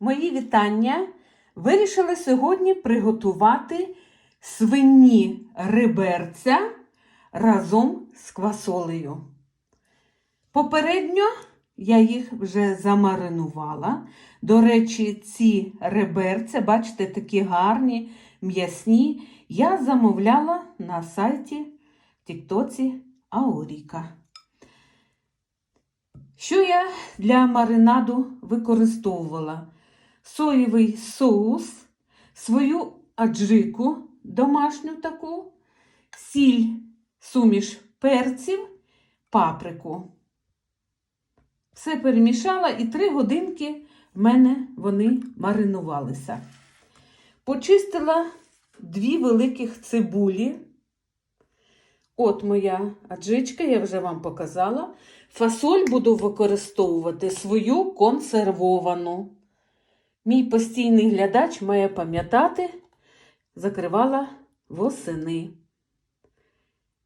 Мої вітання. Вирішила сьогодні приготувати свині реберця разом з квасолею. Попередньо я їх вже замаринувала. До речі, ці реберця, бачите, такі гарні, м'ясні. Я замовляла на сайті Тіктоці Ауріка. Що я для маринаду використовувала? Соєвий соус, свою аджику домашню таку, сіль, суміш перців, паприку. Все перемішала і три годинки в мене вони маринувалися. Почистила дві великих цибулі. От моя аджичка, я вже вам показала. Фасоль буду використовувати свою консервовану. Мій постійний глядач має пам'ятати, закривала восени.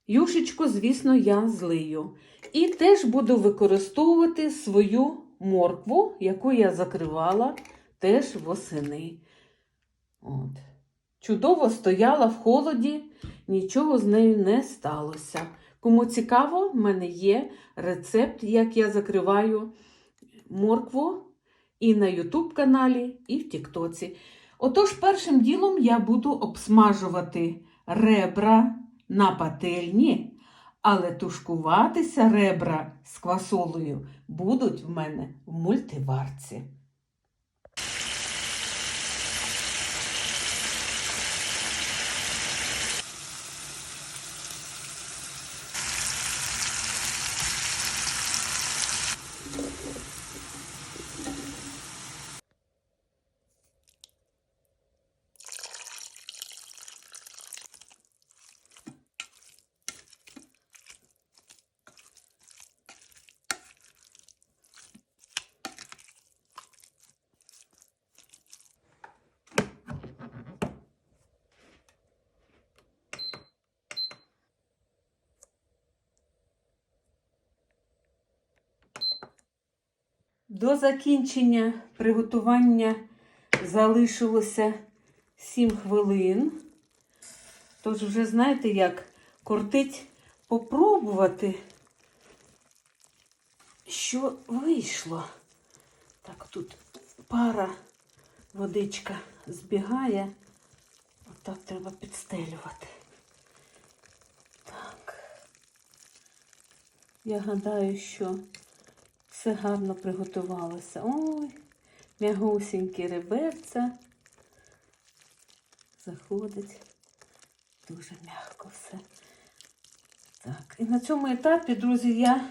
Юшечку, звісно, я злию. І теж буду використовувати свою моркву, яку я закривала теж восени. От. Чудово стояла в холоді, нічого з нею не сталося. Кому цікаво, в мене є рецепт, як я закриваю моркву і на YouTube каналі, і в Тіктоці. Отож, першим ділом я буду обсмажувати ребра на пательні, але тушкуватися ребра з квасолою будуть в мене в мультиварці. До закінчення приготування залишилося 7 хвилин. Тож вже знаєте, як кортить попробувати, що вийшло. Так, тут пара водичка збігає. Отак треба підстелювати. Так. Я гадаю, що все гарно приготувалося. Ой, м'ягусінькі реберця. Заходить. Дуже м'яко все. Так, і на цьому етапі, друзі, я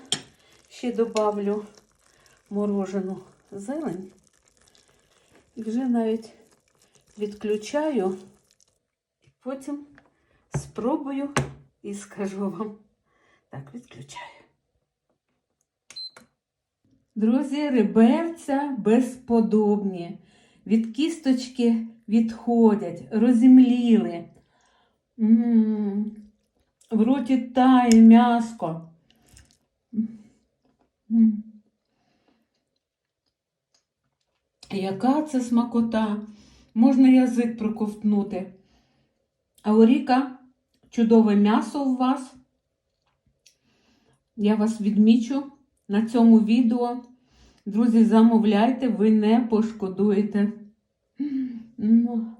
ще добавлю морожену зелень. І вже навіть відключаю. І потім спробую і скажу вам. Так, відключаю. Друзі, реберця безподобні. Від кісточки відходять, розімліли. М-м-м. В роті тає м'яско. М. Яка це смакота? Можна язик проковтнути. А Оріка, чудове м'ясо у вас. Я вас відмічу на цьому відео. Друзі, замовляйте, ви не пошкодуєте. М.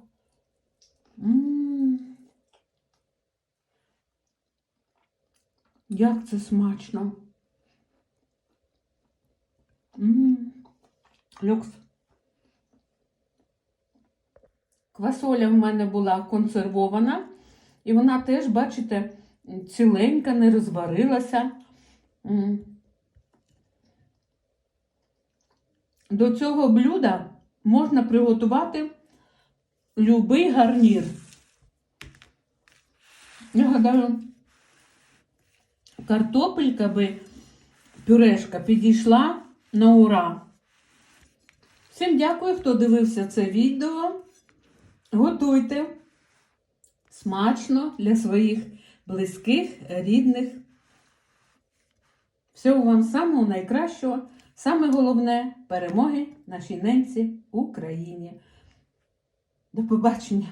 Як це смачно. Люкс. Квасоля в мене була консервована, і вона теж, бачите, ціленька, не розварилася. До цього блюда можна приготувати любий гарнір. Я гадаю, картопелька би пюрешка підійшла на ура. Всім дякую, хто дивився це відео. Готуйте смачно для своїх близьких, рідних. Всього вам самого найкращого. Саме головне перемоги нашій ненці Україні. До побачення!